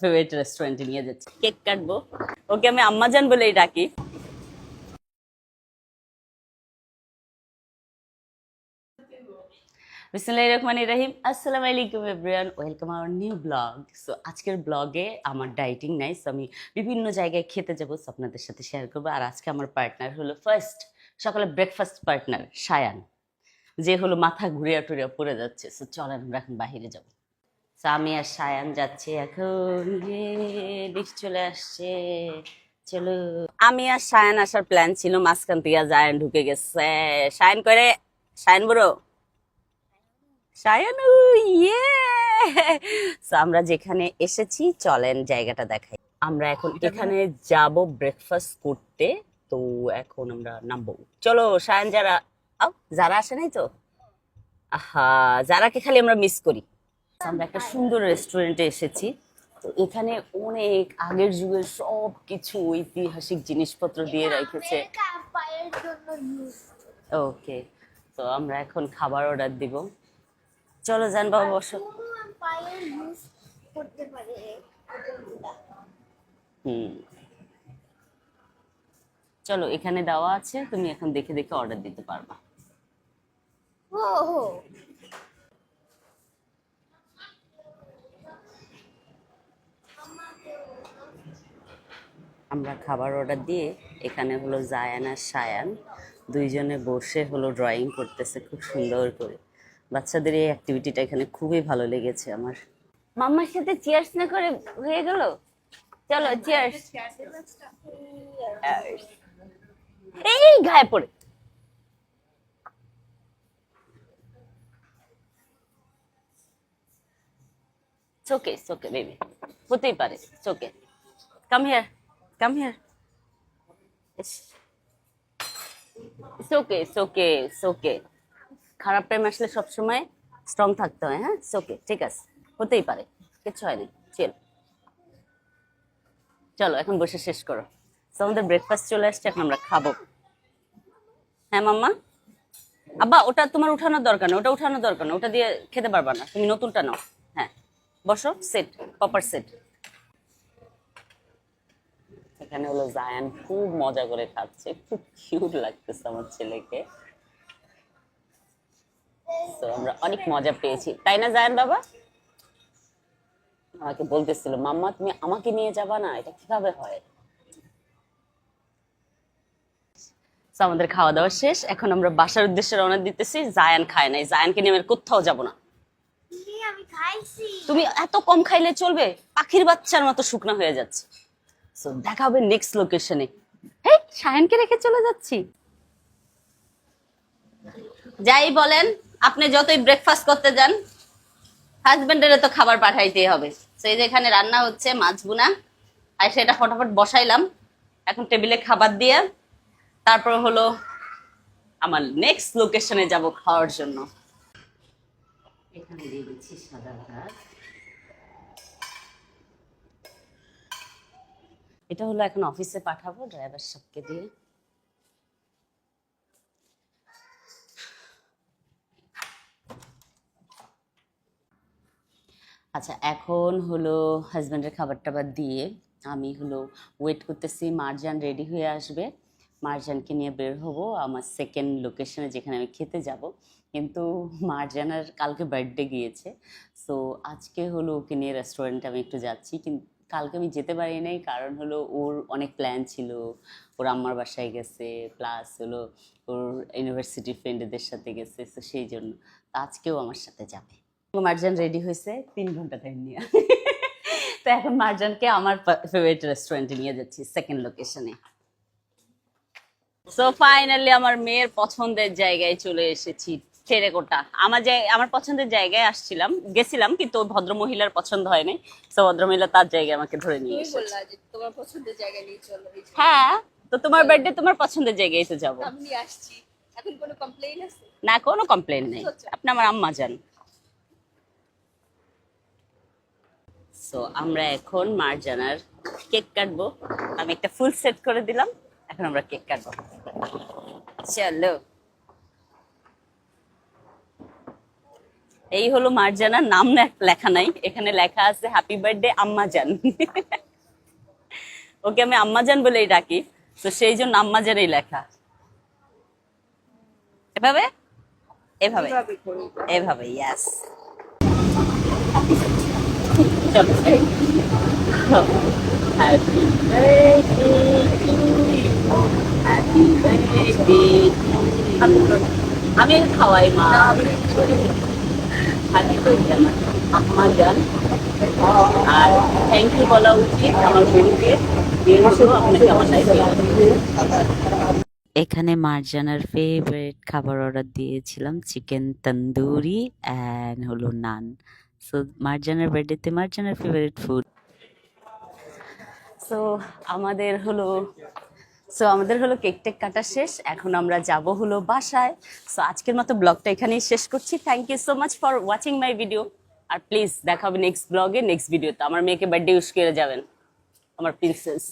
Favourite রেস্টুরেন্টে নিয়ে যাচ্ছি কেক কাটবো। ওকে আমি আম্মাজান বলেই ডাকি। বিসমুল্লাহির রহমানির রহিম। আসসালামু আলাইকুম everyone welcome our new blog so আজকের ব্লগে আমার ডাইটিং নাই সো আমি বিভিন্ন জায়গায় খেতে যাব আপনাদের সাথে শেয়ার করব। আর আজকে আমার পার্টনার হলো ফার্স্ট সকালে ব্রেকফাস্ট পার্টনার সায়ান। যে হলো মাথা ঘুরিয়া টুরিয়া পড়ে যাচ্ছে। সো চলেন আমরা এখন বাহিরে যাব। সো আমি আর সায়ান যাচ্ছি এখন। লিফট চলে আসছে। চলো। আমি আর সায়ান আসার প্ল্যান ছিল মাঝখান থেকে জায়ান ঢুকে গেছে। সায়ান করে সায়ান বড়। সায়ানু ইয়ে। আমরা যেখানে এসেছি চলেন জায়গাটা দেখাই। আমরা এখন এখানে যাব ব্রেকফাস্ট করতে। তো এখন আমরা নামবো। চলো সায়ান যারা যারা আসে নাই তো? আহা যারাকে খালি আমরা মিস করি। আমরা একটা সুন্দর রেস্টুরেন্টে এসেছি। তো এখানে অনেক আগের যুগের সব কিছু ঐতিহাসিক জিনিসপত্র দিয়ে রেখেছে। ওকে তো আমরা এখন খাবার অর্ডার দিব। চলো যান বাবা বসো চলো, এখানে দেওয়া আছে, তুমি এখন দেখে দেখে অর্ডার দিতে পারবা। ও আমরা খাবার অর্ডার দিয়ে, এখানে হলো জায়ান আর সায়ান। দুইজনে বসে হলো ড্রয়িং করতেছে, খুব সুন্দর করে। বাচ্চাদের এই অ্যাক্টিভিটিটা এখানে খুবই ভালো লেগেছে আমার। মাম্মার সাথে চিয়ার্স না করে হয়ে গেল? চলো চিয়ার্স এই গায়ে পড়ে। চোখে চোখে বেবি হতেই পারে চোখে come here come here it's okay it's okay it's okay খারাপ টাইম আসলে সবসময় স্ট্রং থাকতে হয় হ্যাঁ? ইটস ওকে ঠিক আছে। হতেই পারে। কিচ্ছু হয়নি। চিল চলো, এখন বসে শেষ করো। তো আমাদের ব্রেকফাস্ট চলে আসছে, এখন আমরা খাব। হ্যাঁ মাম্মা? আব্বা, ওটা তোমার উঠানোর দরকার না, ওটা উঠানোর দরকার না, ওটা দিয়ে খেতে পারবা না। তুমি নতুনটা নাও। হ্যাঁ। বসো সেট প্রপার সেট এখানে হলো জায়ান খুব মজা করে খাচ্ছে খুব কিউট লাগতেছে আমার ছেলেকে। তো আমরা অনেক মজা পেয়েছি। তাই না জায়ান বাবা? আমাকে বলতেছিল মাম্মা তুমি আমাকে নিয়ে যাবা না? এটা কীভাবে হয়? আমাদের খাওয়া দাওয়া শেষ। এখন আমরা বাসার উদ্দেশ্যে রওনা দিতেছি। জায়ান খায় নাই। জায়ানকে নিয়ে আমরা কোথাও যাব না। তুমি এত কম খাইলে চলবে? পাখির বাচ্চার মতো শুকনা হয়ে যাচ্ছে। সো দেখা হবে নেক্সট লোকেশনে হেই সায়নকে রেখে চলে যাচ্ছি। যাই বলেন, আপনি যতই ব্রেকফাস্ট করতে যান হাজবেন্ডের তো খাবার পাঠাইতেই হবে। সেই যে এখানে রান্না হচ্ছে মাছ বুনা আর সেটা ফটাফট বসাইলাম। এখন টেবিলে খাবার দিয়ে, তারপর হলো আমার নেক্সট লোকেশনে যাব খাওয়ার জন্য। এখানে দিয়ে দিচ্ছি সাদা ভাত। এটা হলো এখন অফিসে পাঠাবো, ড্রাইভার সাহেবকে দিয়ে। আচ্ছা এখন হলো হাজব্যান্ডের খাবার টাবার দিয়ে আমি হলো ওয়েট করতেছি, মারজান রেডি হয়ে আসবে। মারজানকে নিয়ে বের হব, আমার সেকেন্ড লোকেশনে যেখানে আমি খেতে যাব। কিন্তু মারজানার কালকে বার্থডে গিয়েছে। সো আজকে হলো ওকে নিয়ে রেস্টুরেন্টে আমি একটু যাচ্ছি, কিন্তু কালকে আমি যেতে পারি নাই, কারণ হলো ওর অনেক প্ল্যান ছিল। ওর আম্মার বাসায় গেছে প্লাস হলো ওর ইউনিভার্সিটি ফ্রেন্ডদের সাথে গেছে, তো সেই জন্য। আজকেও আমার সাথে যাবে। মার্জান রেডি হয়েছে, তিন ঘণ্টা টাইম নিয়ে। তো এখন মার্জানকে আমার ফেভারিট রেস্টুরেন্টে নিয়ে যাচ্ছি সেকেন্ড লোকেশনে সো ফাইনালি আমার মেয়ের পছন্দের জায়গায় চলে এসেছি। টেরেকোটা আমার যে আমার পছন্দের জায়গায় আসছিলাম গেছিলাম কিন্তু ওই ভদ্রমহিলার পছন্দ হয়নি। তো ভদ্রমহিলা তার জায়গায় আমাকে ধরে নিয়ে এসেছে। তোমার পছন্দের জায়গায় নিয়ে চলো হ্যাঁ তো তোমার বার্থডে তোমার পছন্দের জায়গায় এসে যাব। আমি আসছি। এখন কোনো কমপ্লেইন আছে? না কোনো কমপ্লেন নেই। আপনি আমার আম্মা যান। সো আমরা এখন মার্জানার কেক কাটবো। আমি একটা ফুল সেট করে দিলাম। এখন আমরা কেক কাটবো। চলো। এই হলো মার্জানার নাম না- লেখা নাই। এখানে লেখা আছে হ্যাপি বার্থডে আম্মাজান। ওকে আমি আম্মাজান বলেই ডাকি। তো সেই জন্য আম্মাজানই লেখা। এভাবে? এভাবে। এভাবে ইয়াস চলো। হ্যাপি হ্যাপি আমি খাওয়াই মা। বার্থডে আম্মা জান। আর থ্যাংক ইউ বলা উচিত আমার বোনকে। আপনাকে আমার এখানে মার্জানার ফেভারিট খাবার অর্ডার দিয়েছিলাম চিকেন তন্দুরি অ্যান্ড হলো নান। সো মার্জানার বার্থডেতে মার্জানার ফেভারিট ফুড সো আমাদের হলো সো আমাদের হলো কেক টেক কাটা শেষ। এখন আমরা যাব হলো বাসায়। সো আজকের মতো ব্লগটা এখানেই শেষ করছি। Thank you so much for watching my video R please দেখা হবে নেক্সট ব্লগে নেক্সট ভিডিওতে আমার মেয়েকে বার্থডে ইউজ করে যাবেন, আমার প্রিন্সেস